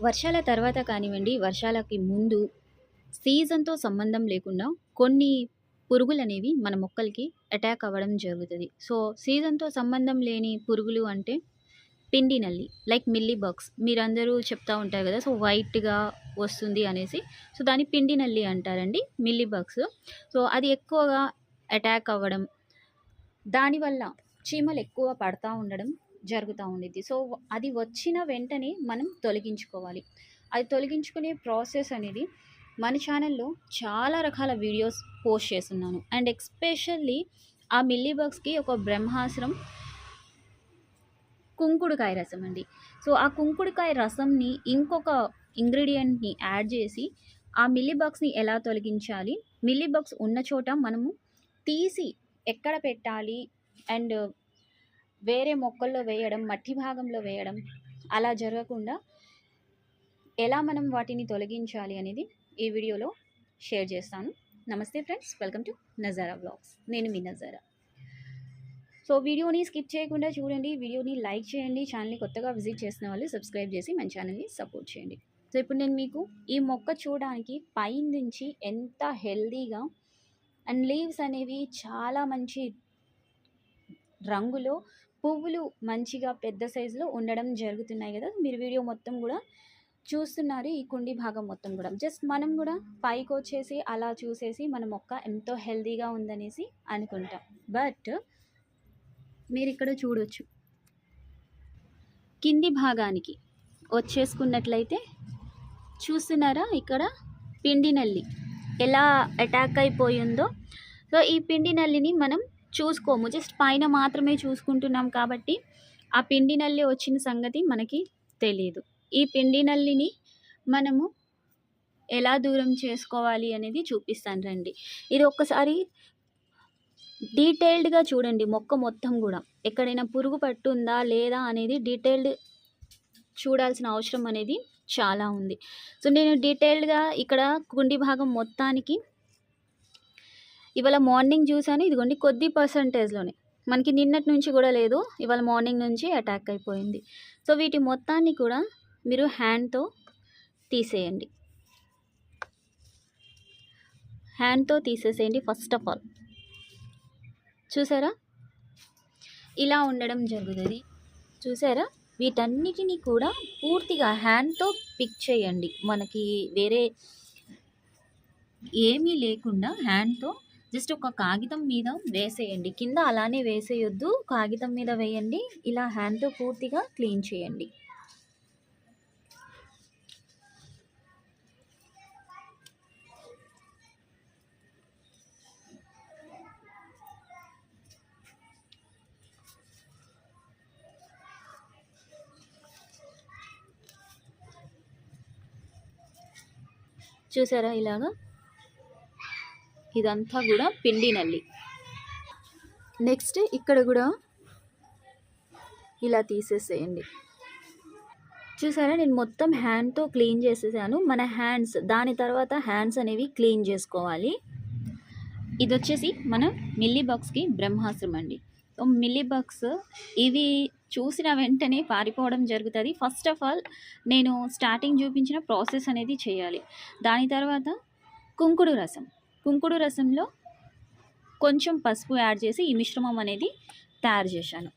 వర్షాల తర్వాత కానివ్వండి, వర్షాలకి ముందు సీజన్‌తో సంబంధం లేకుండా కొన్ని పురుగులు అనేవి మన మొక్కలకి అటాక్ అవ్వడం జరుగుతుంది సో, సీజన్‌తో సంబంధం లేని పురుగులు అంటే పిండి నల్లి లైక్ మిల్లీ బగ్స్ మీరందరూ చెప్తా ఉంటారు కదా సో, వైట్‌గా వస్తుంది అనేసి. సో, దాన్ని పిండి నల్లి అంటారండి. Milli bugs. సో, అది ఎక్కువగా అటాక్ అవ్వడం, దానివల్ల చీమలు ఎక్కువ పడతా ఉండడం జరుగుతూ ఉండిద్ది. సో, అది వచ్చిన వెంటనే మనం తొలగించుకోవాలి. అది తొలగించుకునే ప్రాసెస్ అనేది మన ఛానల్‌లో చాలా రకాల వీడియోస్ పోస్ట్ చేస్తున్నాను అండ్ ఎక్స్పెషల్లీ ఆ మిల్లీ బగ్స్‌కి ఒక బ్రహ్మాస్త్రం కుంకుడుకాయ రసం అండి. సో, ఆ కుంకుడుకాయ రసంని ఇంకొక ఇంగ్రీడియంట్ని యాడ్ చేసి ఆ మిల్లీ బగ్స్‌ని ఎలా తొలగించాలి, మిల్లీ బగ్స్ ఉన్న చోట మనము తీసి ఎక్కడ పెట్టాలి అండ్ వేరే మొక్కల్లో వేయడం, మట్టి భాగంలో వేయడం అలా జరగకుండా ఎలా మనం వాటిని తొలగించాలి అనేది ఈ వీడియోలో షేర్ చేస్తాను. నమస్తే friends. Welcome to Nazara vlogs నేను మీ నజారా. సో, వీడియోని స్కిప్ చేయకుండా చూడండి. వీడియోని లైక్ చేయండి. ఛానల్‌ని కొత్తగా విజిట్ చేసిన వాళ్ళు సబ్స్క్రైబ్ చేసి మన ఛానల్‌ని సపోర్ట్ చేయండి. సో, ఇప్పుడు నేను మీకు ఈ మొక్క చూడడానికి పైనుంచి ఎంత హెల్తీగా అండ్ లీవ్స్ అనేవి చాలా మంచి రంగులో పువ్వులు మంచిగా పెద్ద సైజులో ఉండడం జరుగుతున్నాయి కదా మీరు వీడియో మొత్తం కూడా చూస్తున్నారు. ఈ కుండీ భాగం మొత్తం కూడా జస్ట్ మనం గూడా పైకొచ్చేసి అలా చూసేసి మన మొక్క ఎంతో హెల్దీగా ఉందనేసి అనుకుంటాం. బట్ మీరు ఇక్కడ చూడొచ్చు. కింది భాగానికి వచ్చేసుకున్నట్లయితే చూస్తున్నారా ఇక్కడ పిండి నల్లి ఎలా అటాక్ అయిపోయిందో. సో, ఈ పిండి నల్లిని మనం చూసుకోము. జస్ట్ పైన మాత్రమే చూసుకుంటున్నాం కాబట్టి ఆ పిండి నల్లి వచ్చిన సంగతి మనకి తెలియదు ఈ పిండి నల్లిని మనము ఎలా దూరం చేసుకోవాలి అనేది చూపిస్తాను రండి. ఇది ఒక్కసారి డీటెయిల్డ్‌గా చూడండి మొక్క మొత్తం కూడా ఎక్కడైనా పురుగు పట్టుందా లేదా అనేది డీటెయిల్డ్ చూడాల్సిన అవసరం అనేది చాలా ఉంది. సో, నేను డీటెయిల్డ్‌గా ఇక్కడ కుండి భాగం మొత్తానికి ఇవాళ మార్నింగ్ చూసాను. ఇదిగోండి కొద్ది పర్సెంటేజ్‌లోనే. మనకి నిన్నటి నుంచి కూడా లేదు. ఇవాళ మార్నింగ్ నుంచి అటాక్ అయిపోయింది. సో, వీటి మొత్తాన్ని కూడా మీరు హ్యాండ్‌తో తీసేయండి. హ్యాండ్‌తో తీసేసేయండి ఫస్ట్ ఆఫ్ ఆల్. చూసారా? ఇలా ఉండడం జరుగుతుంది చూసారా? వీటన్నిటిని కూడా పూర్తిగా హ్యాండ్‌తో పిక్ చేయండి. మనకి వేరే ఏమీ లేకుండా హ్యాండ్‌తో జస్ట్ ఒక కాగితం మీద వేసేయండి. కింద అలానే వేసేయొద్దు. కాగితం మీద వేయండి. ఇలా హ్యాండ్‌తో పూర్తిగా క్లీన్ చేయండి. చూసారా ఇలాగా? ఇదంతా కూడా పిండి నల్లి. నెక్స్ట్ ఇక్కడ కూడా ఇలా తీసేసేయండి. చూసారా? నేను మొత్తం హ్యాండ్‌తో క్లీన్ చేసేసాను. మన హ్యాండ్స్ దాని తర్వాత హ్యాండ్స్ అనేవి క్లీన్ చేసుకోవాలి. ఇది వచ్చేసి మన మిల్లీ బాక్స్కి బ్రహ్మాస్త్రం అండి. సో, మిల్లీ బాక్స్ ఇవి చూసిన వెంటనే పారిపోవడం జరుగుతుంది ఫస్ట్ ఆఫ్ ఆల్ నేను స్టార్టింగ్ చూపించిన ప్రాసెస్ అనేది చేయాలి. దాని తర్వాత కుంకుడు రసం. కుంకుడు రసంలో కొంచెం పసుపు యాడ్ చేసి ఈ మిశ్రమం అనేది తయారు చేశాను.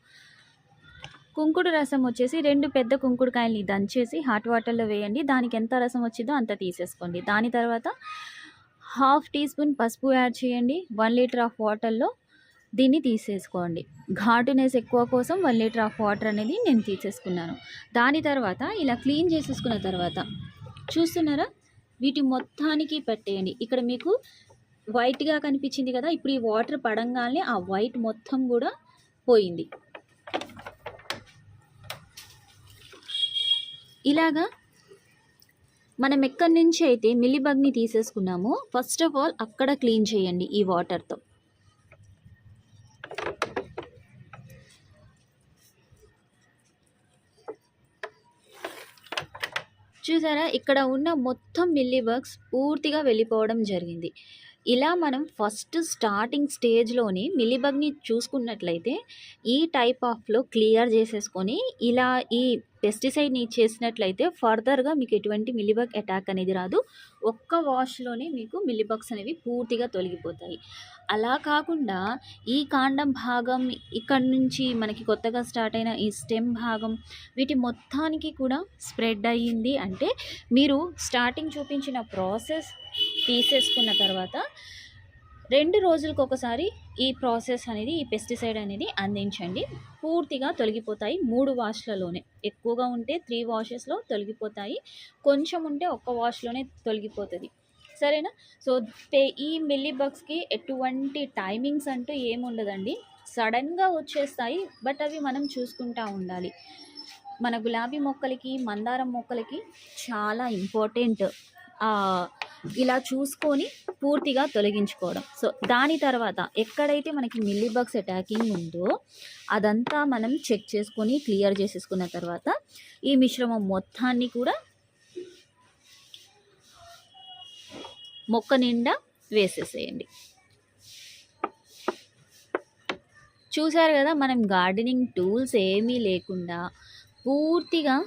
కుంకుడు రసం వచ్చేసి రెండు పెద్ద కుంకుడుకాయల్ని దంచేసి హాట్ వాటర్‌లో వేయండి. దానికి ఎంత రసం వచ్చిందో అంత తీసేసుకోండి. దాని తర్వాత హాఫ్ టీ స్పూన్ పసుపు యాడ్ చేయండి. వన్ లీటర్ ఆఫ్ వాటర్‌లో దీన్ని తీసేసుకోండి. ఘాటునెస్ ఎక్కువ కోసం వన్ లీటర్ ఆఫ్ వాటర్ అనేది నేను తీసేసుకున్నాను. దాని తర్వాత ఇలా క్లీన్ చేసేసుకున్న తర్వాత చూస్తున్నారా? వీటి మొత్తానికి పెట్టేయండి. ఇక్కడ మీకు వైట్‌గా కనిపించింది కదా! ఇప్పుడు ఈ వాటర్ పడంగానే ఆ వైట్ మొత్తం కూడా పోయింది. ఇలాగా మనం ఎక్కడి నుంచి అయితే మిల్లిబగ్ని తీసేసుకున్నామో ఫస్ట్ ఆఫ్ ఆల్ అక్కడ క్లీన్ చేయండి ఈ వాటర్‌తో. చూసారా? ఇక్కడ ఉన్న మొత్తం మిల్లీ బగ్స్ పూర్తిగా వెళ్ళిపోవడం జరిగింది. ఇలా మనం ఫస్ట్ స్టార్టింగ్ స్టేజ్‌లోనే మిలిబగ్ని చూసుకున్నట్లయితే, ఈ టైప్ ఆఫ్‌లో క్లియర్ చేసేసుకొని, ఇలా ఈ పెస్టిసైడ్‌ని చేసినట్లయితే ఫర్దర్‌గా మీకు ఎటువంటి మిలిబగ్ అటాక్ అనేది రాదు. ఒక్క వాష్‌లోనే మీకు మిలిబగ్స్ అనేవి పూర్తిగా తొలగిపోతాయి. అలా కాకుండా ఈ కాండం భాగం, ఇక్కడ నుంచి మనకి కొత్తగా స్టార్ట్ అయిన ఈ స్టెమ్ భాగం, వీటి మొత్తానికి కూడా స్ప్రెడ్ అయ్యింది అంటే, మీరు స్టార్టింగ్ చూపించిన ప్రాసెస్ తీసేసుకున్న తర్వాత రెండు రోజులకు ఒకసారి ఈ ప్రాసెస్ అనేది, ఈ పెస్టిసైడ్ అనేది అందించండి. పూర్తిగా తొలగిపోతాయి మూడు వాష్‌లలోనే. ఎక్కువగా ఉంటే త్రీ వాషెస్‌లో తొలగిపోతాయి. కొంచెం ఉంటే ఒక్క వాష్‌లోనే తొలగిపోతుంది సరేనా? సో, ఈ ఈ మిల్లీబగ్స్‌కి ఎటువంటి టైమింగ్స్ అంటూ ఏముండదండి. సడన్గా వచ్చేస్తాయి. బట్ అవి మనం చూసుకుంటా ఉండాలి. మన గులాబీ మొక్కలకి, మందారం మొక్కలకి చాలా ఇంపార్టెంట్. ఇలా చూసుకొని పూర్తిగా తొలగించుకోవడం. సో, దాని తర్వాత ఎక్కడైతే మనకి మిల్లీబగ్స్ అటాకింగ్ ఉందో, అదంతా మనం చెక్ చేసుకొని, క్లియర్ చేసేసుకున్న తర్వాత, ఈ మిశ్రమం మొత్తాన్ని కూడా మొక్క నిండా వేసేసేయండి. చూసారు కదా మనం గార్డెనింగ్ టూల్స్ ఏమీ లేకుండా పూర్తిగా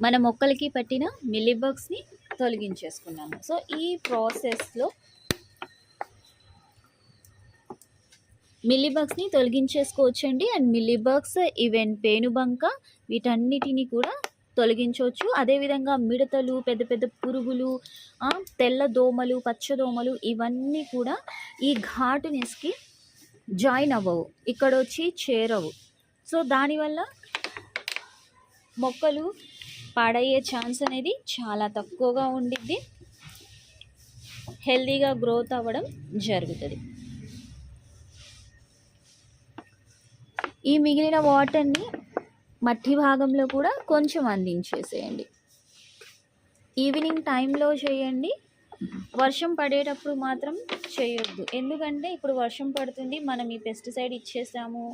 మన మొక్కలకి పట్టిన మిల్లీబగ్స్‌ని తొలగించేసుకున్నాము. సో, ఈ ప్రాసెస్‌లో మిల్లీబగ్స్‌ని తొలగించేసుకోవచ్చండి. అండ్ మిల్లీబగ్స్, ఈవెన్ పేనుబంక వీటన్నిటిని కూడా తొలగించవచ్చు అదేవిధంగా మిడతలు, పెద్ద పెద్ద పురుగులు, తెల్ల దోమలు, పచ్చ దోమలు ఇవన్నీ కూడా ఈ ఘాటునెస్‌కి జాయిన్ అవ్వవు. ఇక్కడ వచ్చి చేరవు. సో, దానివల్ల మొక్కలు పాడయ్యే ఛాన్స్ అనేది చాలా తక్కువగా ఉండిద్ది. హెల్తీగా గ్రోత్ అవ్వడం జరుగుతుంది ఈ మిగిలిన వాటర్‌ని మట్టి భాగంలో కూడా కొంచెం అందించేసేయండి. ఈవినింగ్ టైంలో చేయండి. వర్షం పడేటప్పుడు మాత్రం చేయొద్దు. ఎందుకంటే ఇప్పుడు వర్షం పడుతుంది. మనం ఈ పెస్టిసైడ్ ఇచ్చేసాము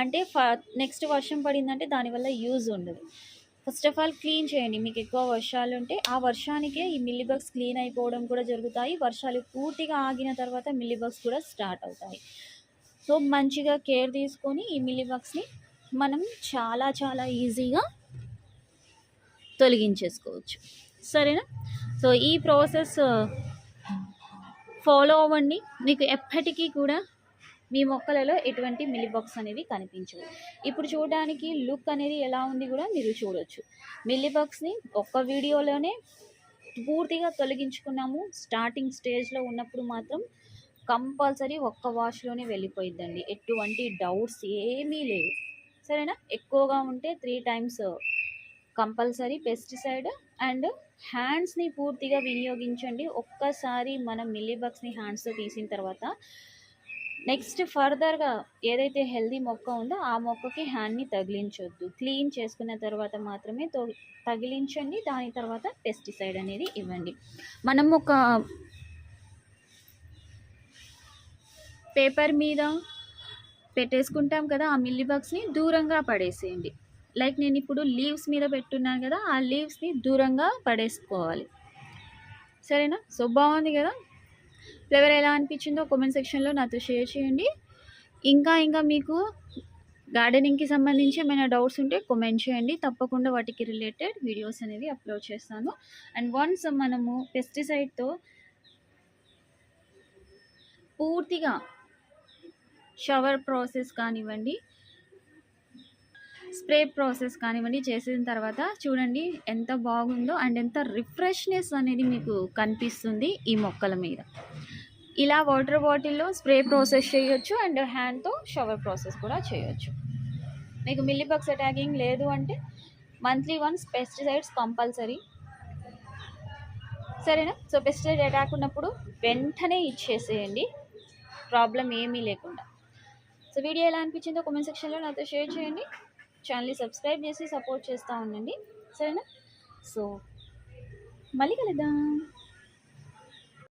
అంటే ఫ నెక్స్ట్ వర్షం పడిందంటే దానివల్ల యూజ్ ఉండదు. ఫస్ట్ ఆఫ్ ఆల్ క్లీన్ చేయండి. మీకు ఎక్కువ వర్షాలుంటే ఆ వర్షానికే ఈ మిల్లీబగ్స్ క్లీన్ అయిపోవడం కూడా జరుగుతాయి. వర్షాలు పూర్తిగా ఆగిన తర్వాత మిల్లీబగ్స్ కూడా స్టార్ట్ అవుతాయి. సో, మంచిగా కేర్ తీసుకొని ఈ మిల్లీబగ్స్‌ని మనం చాలా చాలా ఈజీగా తొలగించేసుకోవచ్చు. సరేనా? సో, ఈ ప్రాసెస్ ఫాలో అవ్వండి. మీకు ఎప్పటికీ కూడా మీ మొక్కలలో ఎటువంటి మిల్లీబాక్స్ అనేవి కనిపించవు. ఇప్పుడు చూడడానికి లుక్ అనేది ఎలా ఉంది కూడా మీరు చూడొచ్చు. మిల్లీబాక్స్ని ఒక్క వీడియోలోనే పూర్తిగా తొలగించుకున్నాము. స్టార్టింగ్ స్టేజ్‌లో ఉన్నప్పుడు మాత్రం కంపల్సరీ ఒక్క వాష్‌లోనే వెళ్ళిపోయిద్దండి. ఎటువంటి డౌట్స్ ఏమీ లేవు. సరేనా? ఎక్కువగా ఉంటే three times compulsory pesticide and హ్యాండ్స్‌ని పూర్తిగా వినియోగించండి. ఒక్కసారి మనం మిల్లీబగ్స్‌ని హ్యాండ్స్‌తో తీసిన తర్వాత నెక్స్ట్ ఫర్దర్‌గా ఏదైతే హెల్దీ మొక్క ఉందో ఆ మొక్కకి హ్యాండ్‌ని తగిలించొద్దు. క్లీన్ చేసుకున్న తర్వాత మాత్రమే తగిలించండి. దాని తర్వాత పెస్టిసైడ్ అనేది ఇవ్వండి. మనం ఒక పేపర్ మీద పెట్టేసుకుంటాం కదా! ఆ మిల్లీబగ్స్‌ని దూరంగా పడేసేయండి. లైక్ నేను ఇప్పుడు లీవ్స్ మీద పెట్టున్నాను కదా ఆ లీవ్స్‌ని దూరంగా పడేసుకోవాలి. సరేనా? సో, బాగుంది కదా ఫ్లేవర్ ఎలా అనిపించిందో కామెంట్ సెక్షన్‌లో నాతో షేర్ చేయండి. ఇంకా ఇంకా మీకు గార్డెనింగ్‌కి సంబంధించి ఏమైనా డౌట్స్ ఉంటే కామెంట్ చేయండి. తప్పకుండా వాటికి రిలేటెడ్ వీడియోస్ అనేవి అప్లోడ్ చేస్తాను. అండ్ వన్స్ మనము పెస్టిసైడ్‌తో పూర్తిగా షవర్ ప్రాసెస్ కానివ్వండి, స్ప్రే ప్రాసెస్ కానివ్వండి చేసిన తర్వాత చూడండి ఎంత బాగుందో అండ్ ఎంత రిఫ్రెష్‌నెస్ అనేది మీకు కనిపిస్తుంది ఈ మొక్కల మీద. ఇలా వాటర్ బాటిల్‌లో స్ప్రే ప్రాసెస్ చేయొచ్చు అండ్ హ్యాండ్‌తో షవర్ ప్రాసెస్ కూడా చేయొచ్చు. మీకు మిల్లీబగ్స్ అటాకింగ్ లేదు అంటే మంత్లీ వన్స్ పెస్టిసైడ్స్ కంపల్సరీ. సరేనా? సో, పెస్టిసైడ్ అటాక్ ఉన్నప్పుడు వెంటనే ఇచ్చేసేయండి. ప్రాబ్లం ఏమీ లేకుండా. సో, వీడియో ఎలా అనిపించిందో కామెంట్ సెక్షన్‌లో నాతో షేర్ చేయండి. ఛానల్ని సబ్స్క్రైబ్ చేసి సపోర్ట్ చేస్తూ ఉండండి. సరేనా? సో, మళ్ళీ కలుద్దాం.